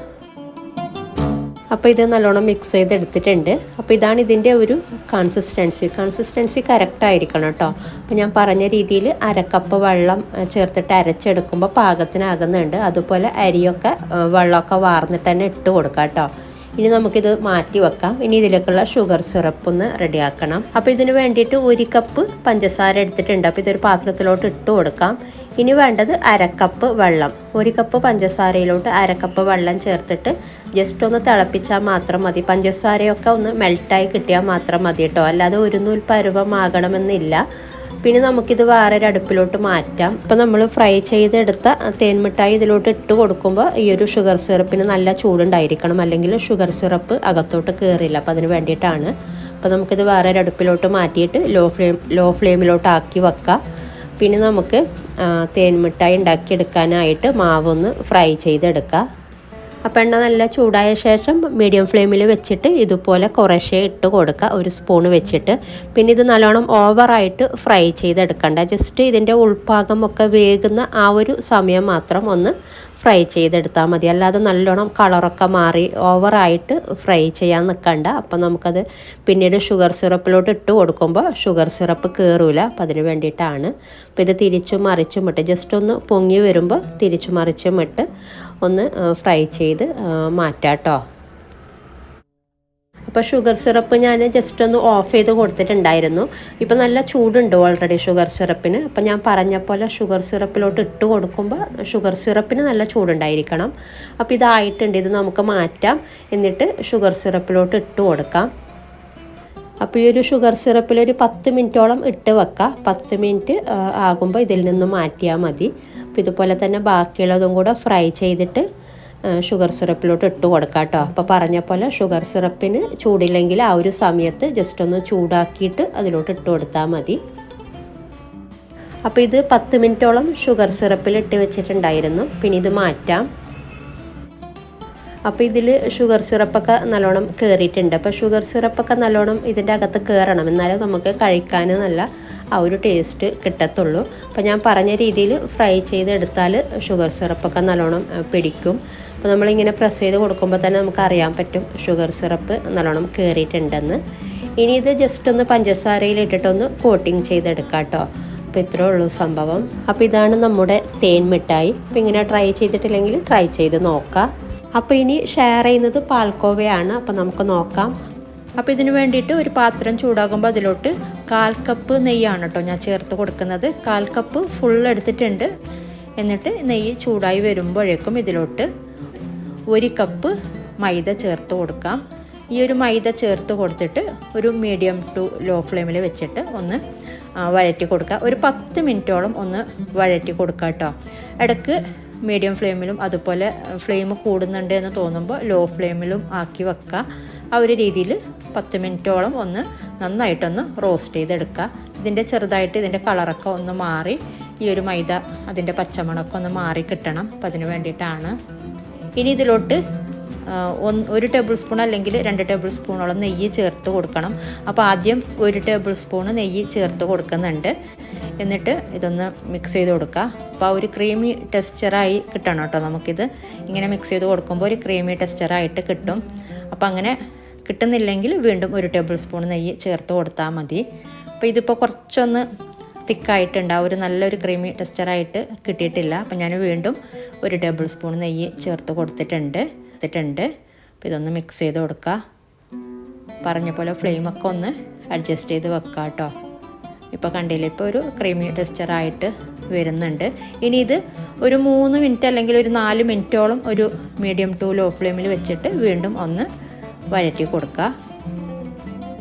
അപ്പോൾ ഇത് നല്ലോണം മിക്സ് ചെയ്തെടുത്തിട്ടുണ്ട്. അപ്പോൾ ഇതാണ് ഇതിന്റെ ഒരു കൺസിസ്റ്റൻസി കൺസിസ്റ്റൻസി കറക്റ്റ് ആയിരിക്കണം കേട്ടോ അപ്പോൾ ഞാൻ പറഞ്ഞ രീതിയിൽ അരക്കപ്പ് വെള്ളം ചേർത്തിട്ട് അരച്ചെടുക്കുമ്പോൾ പാകത്തിനാകുന്നുണ്ട്. അതുപോലെ അരിയൊക്കെ വെള്ളമൊക്കെ വാർന്നിട്ട് തന്നെ ഇട്ട് കൊടുക്കാം കേട്ടോ ഇനി നമുക്കിത് മാറ്റി വെക്കാം. ഇനി ഇതിലേക്കുള്ള ഷുഗർ സിറപ്പ് ഒന്ന് റെഡിയാക്കണം. അപ്പോൾ ഇതിന് വേണ്ടിയിട്ട് ഒരു കപ്പ് പഞ്ചസാര എടുത്തിട്ടുണ്ട്. അപ്പോൾ ഇതൊരു പാത്രത്തിലോട്ട് ഇട്ട് കൊടുക്കാം. ഇനി വേണ്ടത് അരക്കപ്പ് വെള്ളം. ഒരു കപ്പ് പഞ്ചസാരയിലോട്ട് അരക്കപ്പ് വെള്ളം ചേർത്തിട്ട് ജസ്റ്റ് ഒന്ന് തിളപ്പിച്ചാൽ മാത്രം മതി. പഞ്ചസാരയൊക്കെ ഒന്ന് മെൽട്ടായി കിട്ടിയാൽ മാത്രം മതി കേട്ടോ. അല്ലാതെ ഒരു നൂൽ പരുവമാകണമെന്നില്ല പിന്നെ നമുക്കിത് വേറൊരു അടുപ്പിലോട്ട് മാറ്റാം. അപ്പോൾ നമ്മൾ ഫ്രൈ ചെയ്തെടുത്ത തേൻമിഠായി ഇതിലോട്ട് ഇട്ട് കൊടുക്കുമ്പോൾ ഈ ഒരു ഷുഗർ സിറപ്പിന് നല്ല ചൂടുണ്ടായിരിക്കണം. അല്ലെങ്കിൽ ഷുഗർ സിറപ്പ് അകത്തോട്ട് കയറില്ല അപ്പോൾ അതിന് വേണ്ടിയിട്ടാണ്. അപ്പോൾ നമുക്കിത് വേറൊരു അടുപ്പിലോട്ട് മാറ്റിയിട്ട് ലോ ഫ്ലെയിം ലോ ഫ്ലെയിമിലോട്ട് ആക്കി പിന്നെ നമുക്ക് തേൻമിഠായി ഉണ്ടാക്കിയെടുക്കാനായിട്ട് മാവൊന്ന് ഫ്രൈ ചെയ്തെടുക്കാം. അപ്പോൾ എണ്ണ നല്ല ചൂടായ ശേഷം മീഡിയം ഫ്ലെയിമിൽ വെച്ചിട്ട് ഇതുപോലെ കുറേശ്ശേ ഇട്ട് കൊടുക്കുക. ഒരു സ്പൂൺ വെച്ചിട്ട്. പിന്നെ ഇത് നല്ലോണം ഓവറായിട്ട് ഫ്രൈ ചെയ്തെടുക്കണ്ട. ജസ്റ്റ് ഇതിന്റെ ഉൾഭാഗം ഒക്കെ വേകുന്ന ആ ഒരു സമയം മാത്രം ഒന്ന് ഫ്രൈ ചെയ്തെടുത്താൽ മതി. അല്ലാതെ നല്ലോണം കളറൊക്കെ മാറി ഓവറായിട്ട് ഫ്രൈ ചെയ്യാൻ നിൽക്കണ്ട അപ്പം നമുക്കത് പിന്നീട് ഷുഗർ സിറപ്പിലോട്ട് ഇട്ട് കൊടുക്കുമ്പോൾ ഷുഗർ സിറപ്പ് കയറൂല അപ്പം അതിന് വേണ്ടിയിട്ടാണ്. അപ്പോൾ ഇത് തിരിച്ചും മറിച്ചും ഇട്ട്. ജസ്റ്റ് ഒന്ന് പൊങ്ങി വരുമ്പോൾ തിരിച്ചു മറിച്ചും ഇട്ട് ഒന്ന് ഫ്രൈ ചെയ്ത് മാറ്റാം കേട്ടോ അപ്പോൾ ഷുഗർ സിറപ്പ് ഞാൻ ജസ്റ്റ് ഒന്ന് ഓഫ് ചെയ്ത് കൊടുത്തിട്ടുണ്ടായിരുന്നു. ഇപ്പോൾ നല്ല ചൂടുണ്ട് ഓൾറെഡി ഷുഗർ സിറപ്പിന്? അപ്പോൾ ഞാൻ പറഞ്ഞ പോലെ ഷുഗർ സിറപ്പിലോട്ട് ഇട്ട് കൊടുക്കുമ്പോൾ ഷുഗർ സിറപ്പിന് നല്ല ചൂടുണ്ടായിരിക്കണം. അപ്പോൾ ഇതായിട്ടുണ്ട് ഇത് നമുക്ക് മാറ്റാം. എന്നിട്ട് ഷുഗർ സിറപ്പിലോട്ട് ഇട്ട് കൊടുക്കാം. അപ്പോൾ ഈ ഒരു ഷുഗർ സിറപ്പിൽ ഒരു പത്ത് മിനിറ്റോളം ഇട്ട് വെക്കുക പത്ത് മിനിറ്റ് ആകുമ്പോൾ ഇതിൽ നിന്ന് മാറ്റിയാൽ മതി. അപ്പോൾ ഇതുപോലെ തന്നെ ബാക്കിയുള്ളതും കൂടെ ഫ്രൈ ചെയ്തിട്ട് ഷുഗർ സിറപ്പിലോട്ട് ഇട്ട് കൊടുക്കാം കേട്ടോ അപ്പോൾ പറഞ്ഞ പോലെ ഷുഗർ സിറപ്പിന് ചൂടില്ലെങ്കിൽ ആ ഒരു സമയത്ത് ജസ്റ്റ് ഒന്ന് ചൂടാക്കിയിട്ട് അതിലോട്ട് ഇട്ട് കൊടുത്താൽ മതി. അപ്പോൾ ഇത് പത്ത് മിനിറ്റോളം ഷുഗർ സിറപ്പിൽ ഇട്ട് വെച്ചിട്ടുണ്ടായിരുന്നു. പിന്നെ ഇത് മാറ്റാം. അപ്പോൾ ഇതിൽ ഷുഗർ സിറപ്പൊക്കെ നല്ലോണം കയറിയിട്ടുണ്ട് അപ്പോൾ ഷുഗർ സിറപ്പൊക്കെ നല്ലോണം ഇതിന്റെ അകത്ത് കയറണം എന്നാലേ നമുക്ക് കഴിക്കാൻ നല്ല ആ ഒരു ടേസ്റ്റ് കിട്ടത്തുള്ളൂ. അപ്പോൾ ഞാൻ പറഞ്ഞ രീതിയിൽ ഫ്രൈ ചെയ്തെടുത്താൽ ഷുഗർ സിറപ്പൊക്കെ നല്ലോണം പിടിക്കും. അപ്പോൾ നമ്മളിങ്ങനെ പ്രസ് ചെയ്ത് കൊടുക്കുമ്പോൾ തന്നെ നമുക്ക് അറിയാൻ പറ്റും ഷുഗർ സിറപ്പ് നല്ലോണം കയറിയിട്ടുണ്ടെന്ന് ഇനി ഇത് ജസ്റ്റ് ഒന്ന് പഞ്ചസാരയിൽ ഇട്ടിട്ടൊന്ന് കോട്ടിങ് ചെയ്തെടുക്കാം കേട്ടോ അപ്പോൾ ഇത്രേ ഉള്ളൂ സംഭവം. അപ്പോൾ ഇതാണ് നമ്മുടെ തേൻ മിഠായി. അപ്പോൾ ഇങ്ങനെ ട്രൈ ചെയ്തിട്ടില്ലെങ്കിൽ ട്രൈ ചെയ്ത് നോക്കാം. അപ്പോൾ ഇനി ഷെയർ ചെയ്യുന്നത് പാൽക്കോവയാണ്. അപ്പോൾ നമുക്ക് നോക്കാം. അപ്പോൾ ഇതിന് വേണ്ടിയിട്ട് ഒരു പാത്രം ചൂടാകുമ്പോൾ അതിലോട്ട് കാൽ കപ്പ് നെയ്യാണ് കേട്ടോ ഞാൻ ചേർത്ത് കൊടുക്കുന്നത്. കാൽ കപ്പ് ഫുൾ എടുത്തിട്ടുണ്ട്. എന്നിട്ട് നെയ്യ് ചൂടായി വരുമ്പോഴേക്കും ഇതിലോട്ട് ഒരു കപ്പ് മൈദ ചേർത്ത് കൊടുക്കാം. ഈ ഒരു മൈദ ചേർത്ത് കൊടുത്തിട്ട് ഒരു മീഡിയം ടു ലോ ഫ്ലെയിമിൽ വെച്ചിട്ട് ഒന്ന് വഴറ്റി കൊടുക്കുക ഒരു പത്ത് മിനിറ്റോളം ഒന്ന് വഴറ്റി കൊടുക്കുക കേട്ടോ. ഇടയ്ക്ക് മീഡിയം ഫ്ലെയിമിലും അതുപോലെ ഫ്ലെയിം കൂടുന്നുണ്ട് എന്ന് തോന്നുമ്പോൾ ലോ ഫ്ലെയിമിലും ആക്കി വെക്കുക ആ ഒരു രീതിയിൽ പത്ത് മിനിറ്റോളം ഒന്ന് നന്നായിട്ടൊന്ന് റോസ്റ്റ് ചെയ്തെടുക്കുക. ഇതിന്റെ ചെറുതായിട്ട് ഇതിന്റെ കളറൊക്കെ ഒന്ന് മാറി ഈ ഒരു മൈദ അതിന്റെ പച്ചമുളകൊക്കെ ഒന്ന് മാറി കിട്ടണം. അപ്പം അതിന് വേണ്ടിയിട്ടാണ്. ഇനി ഇതിലോട്ട് ഒരു ടേബിൾ സ്പൂൺ അല്ലെങ്കിൽ രണ്ട് ടേബിൾ സ്പൂണോളം നെയ്യ് ചേർത്ത് കൊടുക്കണം. അപ്പോൾ ആദ്യം ഒരു ടേബിൾ സ്പൂൺ നെയ്യ് ചേർത്ത് കൊടുക്കുന്നുണ്ട്. എന്നിട്ട് ഇതൊന്ന് മിക്സ് ചെയ്ത് കൊടുക്കുക. അപ്പോൾ ഒരു ക്രീമി ടെക്സ്ചറായി കിട്ടണം കേട്ടോ നമുക്കിത്. ഇങ്ങനെ മിക്സ് ചെയ്ത് കൊടുക്കുമ്പോൾ ഒരു ക്രീമി ടെക്സ്ചറായിട്ട് കിട്ടും. അപ്പോൾ അങ്ങനെ കിട്ടുന്നില്ലെങ്കിൽ വീണ്ടും ഒരു ടേബിൾ സ്പൂൺ നെയ്യ് ചേർത്ത് കൊടുത്താൽ മതി. അപ്പോൾ ഇതിപ്പോൾ കുറച്ചൊന്ന് തിക്കായിട്ടുണ്ട്. ആ ഒരു നല്ലൊരു ക്രീമി ടെക്സ്ചറായിട്ട് കിട്ടിയിട്ടില്ല. അപ്പം ഞാൻ വീണ്ടും ഒരു ടേബിൾ സ്പൂൺ നെയ്യ് ചേർത്ത് കൊടുത്തിട്ടുണ്ട്. എടുത്തിട്ടുണ്ട്. അപ്പോൾ ഇതൊന്ന് മിക്സ് ചെയ്ത് കൊടുക്കുക പറഞ്ഞ പോലെ ഫ്ലെയിമൊക്കെ ഒന്ന് അഡ്ജസ്റ്റ് ചെയ്ത് വെക്കുക കേട്ടോ ഇപ്പോൾ കണ്ടില്ലേ ഇപ്പോൾ ഒരു ക്രീമി ടെക്സ്ചറായിട്ട് വരുന്നുണ്ട്. ഇനി ഇത് ഒരു മൂന്ന് മിനിറ്റ് അല്ലെങ്കിൽ ഒരു നാല് മിനിറ്റോളം ഒരു മീഡിയം ടു ലോ ഫ്ലെയിമിൽ വെച്ചിട്ട് വീണ്ടും ഒന്ന് വഴറ്റി കൊടുക്കുക.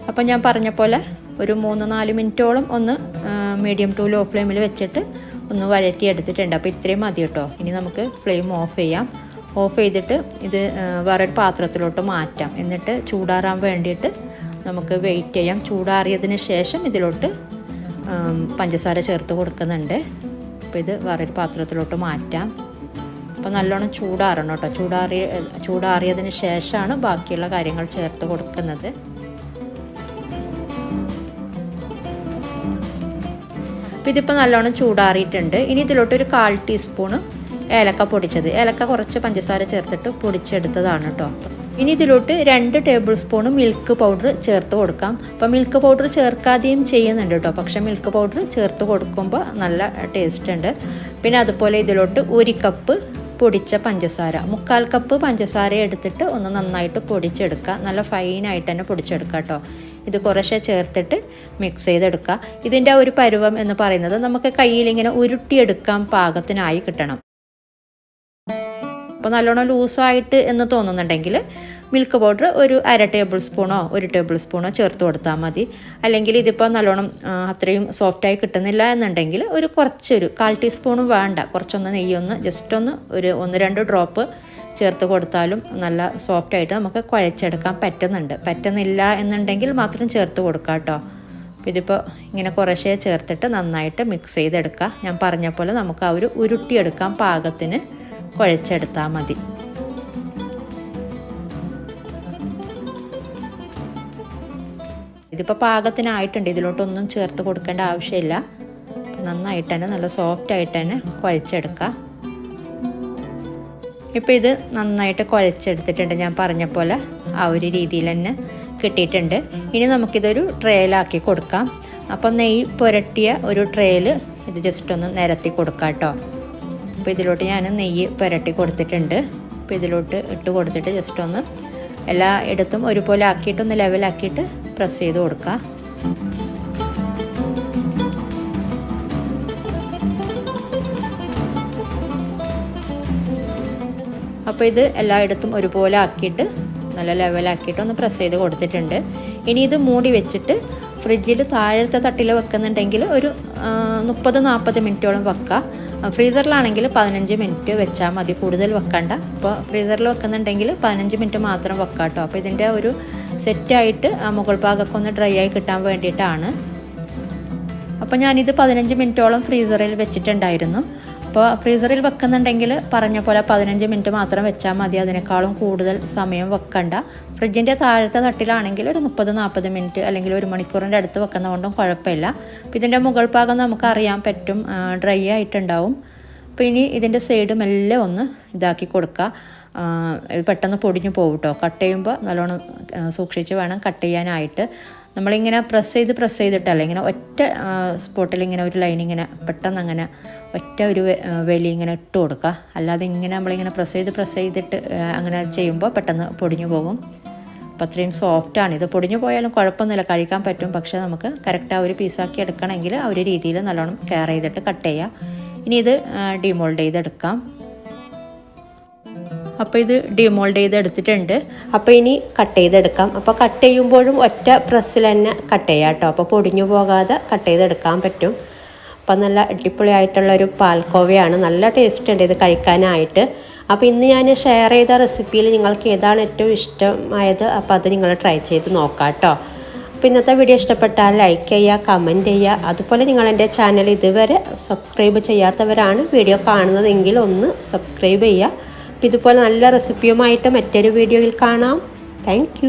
അപ്പം ഞാൻ പറഞ്ഞ പോലെ ഒരു മൂന്ന് നാല് മിനിറ്റോളം ഒന്ന് മീഡിയം ടു ലോ ഫ്ലെയിമിൽ വെച്ചിട്ട് ഒന്ന് വഴറ്റി എടുത്തിട്ടുണ്ട്. അപ്പോൾ ഇത്രയും മതി കേട്ടോ. ഇനി നമുക്ക് ഫ്ലെയിം ഓഫ് ചെയ്യാം. ഓഫ് ചെയ്തിട്ട് ഇത് വേറൊരു പാത്രത്തിലോട്ട് മാറ്റാം. എന്നിട്ട് ചൂടാറാൻ വേണ്ടിയിട്ട് നമുക്ക് വെയിറ്റ് ചെയ്യാം. ചൂടാറിയതിന് ശേഷം ഇതിലോട്ട് പഞ്ചസാര ചേർത്ത് കൊടുക്കുന്നുണ്ട്. അപ്പോൾ ഇത് വേറൊരു പാത്രത്തിലോട്ട് മാറ്റാം. അപ്പോൾ നല്ലോണം ചൂടാറണം കേട്ടോ. ചൂടാറിയ ചൂടാറിയതിന് ശേഷമാണ് ബാക്കിയുള്ള കാര്യങ്ങൾ ചേർത്ത് കൊടുക്കുന്നത്. അപ്പോൾ ഇതിപ്പോൾ നല്ലോണം ചൂടാറിയിട്ടുണ്ട്. ഇനി ഇതിലോട്ട് ഒരു കാൽ ടീസ്പൂണ് ഏലക്ക പൊടിച്ചത്. ഏലക്ക കുറച്ച് പഞ്ചസാര ചേർത്തിട്ട് പൊടിച്ചെടുത്തതാണ് കേട്ടോ. ഇനി ഇതിലോട്ട് രണ്ട് ടേബിൾ സ്പൂൺ മിൽക്ക് പൗഡർ ചേർത്ത് കൊടുക്കാം. അപ്പോൾ മിൽക്ക് പൗഡർ ചേർക്കാതെയും ചെയ്യുന്നുണ്ട് കേട്ടോ. പക്ഷേ മിൽക്ക് പൗഡർ ചേർത്ത് കൊടുക്കുമ്പോൾ നല്ല ടേസ്റ്റ് ഉണ്ട്. പിന്നെ അതുപോലെ ഇതിലോട്ട് ഒരു കപ്പ് പൊടിച്ച പഞ്ചസാര. മുക്കാൽ കപ്പ് പഞ്ചസാര എടുത്തിട്ട് ഒന്ന് നന്നായിട്ട് പൊടിച്ചെടുക്കുക. നല്ല ഫൈനായിട്ട് തന്നെ പൊടിച്ചെടുക്കുക കേട്ടോ ഇത് കുറേശ്ശെ ചേർത്തിട്ട് മിക്സ് ചെയ്തെടുക്കുക. ഇതിന്റെ ഒരു പരുവം എന്ന് പറയുന്നത് നമുക്ക് കയ്യിൽ ഇങ്ങനെ ഉരുട്ടിയെടുക്കാൻ പാകത്തിനായി കിട്ടണം. അപ്പോൾ നല്ലോണം ലൂസായിട്ട് എന്ന് തോന്നുന്നുണ്ടെങ്കിൽ മിൽക്ക് പൗഡർ ഒരു അര ടേബിൾ സ്പൂണോ ഒരു ടേബിൾ സ്പൂണോ ചേർത്ത് കൊടുത്താൽ മതി. അല്ലെങ്കിൽ ഇതിപ്പോൾ നല്ലോണം അത്രയും സോഫ്റ്റായി കിട്ടുന്നില്ല എന്നുണ്ടെങ്കിൽ ഒരു കുറച്ചൊരു കാൽ ടീസ്പൂണും വേണ്ട. കുറച്ചൊന്ന് നെയ്യൊന്ന് ജസ്റ്റ് ഒന്ന് ഒരു ഒന്ന് രണ്ട് ഡ്രോപ്പ് ചേർത്ത് കൊടുത്താലും നല്ല സോഫ്റ്റായിട്ട് നമുക്ക് കുഴച്ചെടുക്കാൻ പറ്റുന്നുണ്ട്. പറ്റുന്നില്ല എന്നുണ്ടെങ്കിൽ മാത്രം ചേർത്ത് കൊടുക്കാം കേട്ടോ. ഇതിപ്പോൾ ഇങ്ങനെ കുറേശ്ശേ ചേർത്തിട്ട് നന്നായിട്ട് മിക്സ് ചെയ്തെടുക്കുക. ഞാൻ പറഞ്ഞ പോലെ നമുക്ക് ആ ഒരു ഉരുട്ടിയെടുക്കാൻ പാകത്തിന് കുഴച്ചെടുത്താൽ മതി. ഇതിപ്പോൾ പാകത്തിനായിട്ടുണ്ട്. ഇതിലോട്ടൊന്നും ചേർത്ത് കൊടുക്കേണ്ട ആവശ്യമില്ല. നന്നായിട്ട് തന്നെ നല്ല സോഫ്റ്റ് ആയിട്ട് തന്നെ കുഴച്ചെടുക്കുക ഇപ്പോൾ ഇത് നന്നായിട്ട് കുഴച്ചെടുത്തിട്ടുണ്ട്. ഞാൻ പറഞ്ഞ പോലെ ആ ഒരു രീതിയിൽ തന്നെ കിട്ടിയിട്ടുണ്ട്. ഇനി നമുക്കിതൊരു ട്രേയിലാക്കി കൊടുക്കാം. അപ്പം നെയ്യ് പുരട്ടിയ ഒരു ട്രേയിൽ ഇത് ജസ്റ്റ് ഒന്ന് നിരത്തി കൊടുക്കാം കേട്ടോ. അപ്പോൾ ഇതിലോട്ട് ഞാൻ നെയ്യ് പുരട്ടി കൊടുത്തിട്ടുണ്ട്. അപ്പോൾ ഇതിലോട്ട് ഇട്ട് കൊടുത്തിട്ട് ജസ്റ്റ് ഒന്ന് എല്ലാ ഇടത്തും ഒരുപോലെ ആക്കിയിട്ട് ഒന്ന് ലെവലാക്കിയിട്ട് പ്രസ് ചെയ്ത് കൊടുക്കുക അപ്പോൾ ഇത് എല്ലായിടത്തും ഒരുപോലെ ആക്കിയിട്ട് നല്ല ലെവലാക്കിയിട്ട് ഒന്ന് പ്രസ് ചെയ്ത് കൊടുത്തിട്ടുണ്ട്. ഇനി ഇത് മൂടി വെച്ചിട്ട് ഫ്രിഡ്ജിൽ താഴത്തെ തട്ടിൽ വെക്കുന്നുണ്ടെങ്കിൽ ഒരു മുപ്പത് നാൽപ്പത് മിനിറ്റോളം വെക്കുക ഫ്രീസറിലാണെങ്കിൽ പതിനഞ്ച് മിനിറ്റ് വെച്ചാൽ മതി. കൂടുതൽ വെക്കണ്ട. അപ്പോൾ ഫ്രീസറിൽ വെക്കുന്നുണ്ടെങ്കിൽ പതിനഞ്ച് മിനിറ്റ് മാത്രം വെക്കാം കേട്ടോ. അപ്പോൾ ഇതിന്റെ ഒരു സെറ്റായിട്ട് മുകൾ ഭാഗമൊക്കെ ഒന്ന് ഡ്രൈ ആയി കിട്ടാൻ വേണ്ടിയിട്ടാണ്. അപ്പോൾ ഞാനിത് പതിനഞ്ച് മിനിറ്റോളം ഫ്രീസറിൽ വെച്ചിട്ടുണ്ടായിരുന്നു. അപ്പോൾ ഫ്രീസറിൽ വെക്കുന്നുണ്ടെങ്കിൽ പറഞ്ഞ പോലെ പതിനഞ്ച് മിനിറ്റ് മാത്രം വെച്ചാൽ മതി. അതിനേക്കാളും കൂടുതൽ സമയം വെക്കണ്ട. ഫ്രിഡ്ജിന്റെ താഴത്തെ തട്ടിലാണെങ്കിൽ ഒരു മുപ്പത് നാൽപ്പത് മിനിറ്റ് അല്ലെങ്കിൽ ഒരു മണിക്കൂറിന്റെ അടുത്ത് വെക്കുന്നതുകൊണ്ടും കുഴപ്പമില്ല. അപ്പോൾ ഇതിന്റെ മുകൾ ഭാഗം നമുക്ക് അറിയാൻ പറ്റും ഡ്രൈ ആയിട്ടുണ്ടാവും. അപ്പോൾ ഇനി ഇതിന്റെ സൈഡ് മെല്ലെ ഒന്ന് ഇതാക്കി കൊടുക്കുക പെട്ടെന്ന് പൊടിഞ്ഞു പോകും കേട്ടോ കട്ട് ചെയ്യുമ്പോൾ നല്ലോണം സൂക്ഷിച്ച് വേണം കട്ട് ചെയ്യാനായിട്ട്. നമ്മളിങ്ങനെ പ്രസ് ചെയ്ത് പ്രസ് ചെയ്തിട്ടല്ല ഇങ്ങനെ ഒറ്റ സ്പോട്ടിൽ ഇങ്ങനെ ഒരു ലൈൻ ഇങ്ങനെ പെട്ടെന്ന് അങ്ങനെ ഒറ്റ ഒരു വലി ഇങ്ങനെ ഇട്ട് കൊടുക്കുക അല്ലാതെ ഇങ്ങനെ നമ്മളിങ്ങനെ പ്രസ് ചെയ്ത് പ്രസ് ചെയ്തിട്ട് അങ്ങനെ ചെയ്യുമ്പോൾ പെട്ടെന്ന് പൊടിഞ്ഞു പോകും. അപ്പോൾ അത്രയും സോഫ്റ്റാണ് ഇത് പൊടിഞ്ഞു പോയാലും കുഴപ്പമൊന്നുമില്ല. കഴിക്കാൻ പറ്റും. പക്ഷേ നമുക്ക് കറക്റ്റ് ആ ഒരു പീസാക്കി എടുക്കണമെങ്കിൽ ആ ഒരു രീതിയിൽ നല്ലോണം കെയർ ചെയ്തിട്ട് കട്ട് ചെയ്യുക ഇനി ഇത് ഡിമോൾഡ് ചെയ്തെടുക്കാം. അപ്പോൾ ഇത് ഡിമോൾഡ് ചെയ്ത് എടുത്തിട്ടുണ്ട്. അപ്പോൾ ഇനി കട്ട് ചെയ്തെടുക്കാം. അപ്പോൾ കട്ട് ചെയ്യുമ്പോഴും ഒറ്റ പ്രസ്സിൽ തന്നെ കട്ട് ചെയ്യാം കേട്ടോ. അപ്പോൾ പൊടിഞ്ഞു പോകാതെ കട്ട് ചെയ്തെടുക്കാൻ പറ്റും. അപ്പം നല്ല അടിപൊളിയായിട്ടുള്ളൊരു പാൽക്കോവയാണ്. നല്ല ടേസ്റ്റ് ഉണ്ട് ഇത് കഴിക്കാനായിട്ട്. അപ്പോൾ ഇന്ന് ഞാൻ ഷെയർ ചെയ്ത റെസിപ്പിയിൽ നിങ്ങൾക്ക് ഏതാണ് ഏറ്റവും ഇഷ്ടമായത്? അപ്പോൾ അത് നിങ്ങൾ ട്രൈ ചെയ്ത് നോക്കാം കേട്ടോ. അപ്പോൾ ഇന്നത്തെ വീഡിയോ ഇഷ്ടപ്പെട്ടാൽ ലൈക്ക് ചെയ്യുക കമന്റ് ചെയ്യുക. അതുപോലെ നിങ്ങൾ എന്റെ ചാനൽ ഇതുവരെ സബ്സ്ക്രൈബ് ചെയ്യാത്തവരാണ് വീഡിയോ കാണുന്നതെങ്കിൽ ഒന്ന് സബ്സ്ക്രൈബ് ചെയ്യുക. ഇതുപോലെ നല്ല റെസിപ്പിയുമായിട്ട് മറ്റൊരു വീഡിയോയിൽ കാണാം. താങ്ക്